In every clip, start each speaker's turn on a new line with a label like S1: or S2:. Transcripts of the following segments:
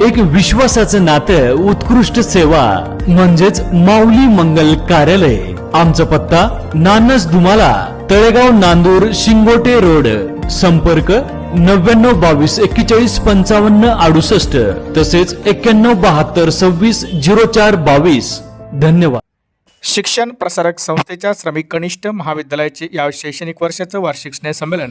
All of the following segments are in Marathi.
S1: एक विश्वासाचं नातं उत्कृष्ट सेवा म्हणजेच माऊली मंगल कार्यालय. आमचा पत्ता नानस दुमाला तळेगाव नांदूर शिंगोटे रोड. संपर्क नव्याण्णव बावीस एक्केचाळीस पंचावन्न अडुसष्ट. तसेच एक्क्याण्णव बहात्तर सव्वीस झिरो चार बावीस. धन्यवाद.
S2: शिक्षण प्रसारक संस्थेच्या श्रमिक कनिष्ठ महाविद्यालयाचे या शैक्षणिक वर्षाचं वार्षिक स्नेहसंमेलन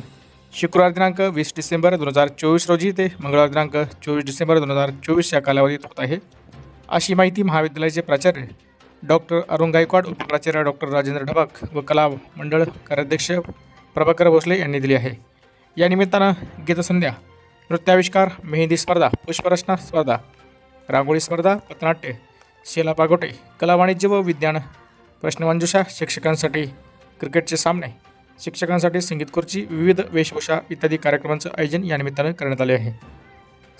S2: शुक्रवार दिनांक वीस डिसेंबर दोन हजार चोवीस रोजी ते मंगळवार दिनांक चोवीस डिसेंबर दोन हजार चोवीस या कालावधीत होत आहे. अशी माहिती महाविद्यालयाचे प्राचार्य डॉक्टर अरुण गायकवाड उपप्राचार्य डॉक्टर राजेंद्र ढबक व कला मंडळ कार्याध्यक्ष प्रभाकर भोसले यांनी दिली आहे. या निमित्तानं गीतसंध्या नृत्याविष्कार मेहंदी स्पर्धा पुष्परचना स्पर्धा रांगोळी स्पर्धा पथनाट्य शेला पागोटे कला वाणिज्य व विज्ञान प्रश्नमंजुषा शिक्षकांसाठी क्रिकेटचे सामने शिक्षकांसाठी संगीत खुर्ची विविध वेशभूषा इत्यादी कार्यक्रमांचं आयोजन यानिमित्तानं करण्यात आले आहे.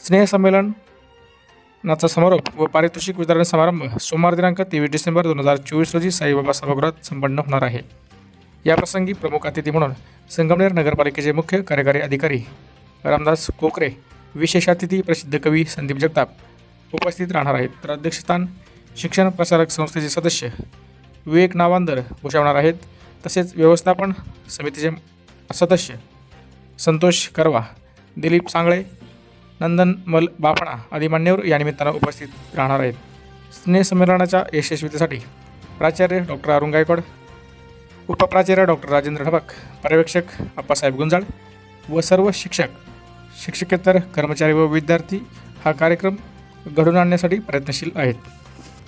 S2: स्नेहसंमेलनाचा समारोप व पारितोषिक वितरण समारंभ सोमवार दिनांक तेवीस डिसेंबर दोन हजार चोवीस रोजी साईबाबा सभागृहात संपन्न होणार आहे. याप्रसंगी प्रमुख अतिथी म्हणून संगमनेर नगरपालिकेचे मुख्य कार्यकारी अधिकारी रामदास कोकरे विशेष अतिथी प्रसिद्ध कवी संदीप जगताप उपस्थित राहणार आहेत. तर अध्यक्षस्थान शिक्षण प्रसारक संस्थेचे सदस्य विवेक नावांदर भूषवणार आहेत. तसेच व्यवस्थापन समितीचे सदस्य संतोष करवा दिलीप सांगळे नंदन मल बापणा आदी मान्यवर या निमित्तानं उपस्थित राहणार आहेत. स्नेहसंमेलनाच्या यशस्वीतेसाठी प्राचार्य डॉक्टर अरुण गायकवाड उपप्राचार्य डॉक्टर राजेंद्र ढबक पर्यवेक्षक अप्पासाहेब गुंजाळ व सर्व शिक्षक शिक्षकेतर कर्मचारी व विद्यार्थी हा कार्यक्रम घडून आणण्यासाठी प्रयत्नशील आहेत.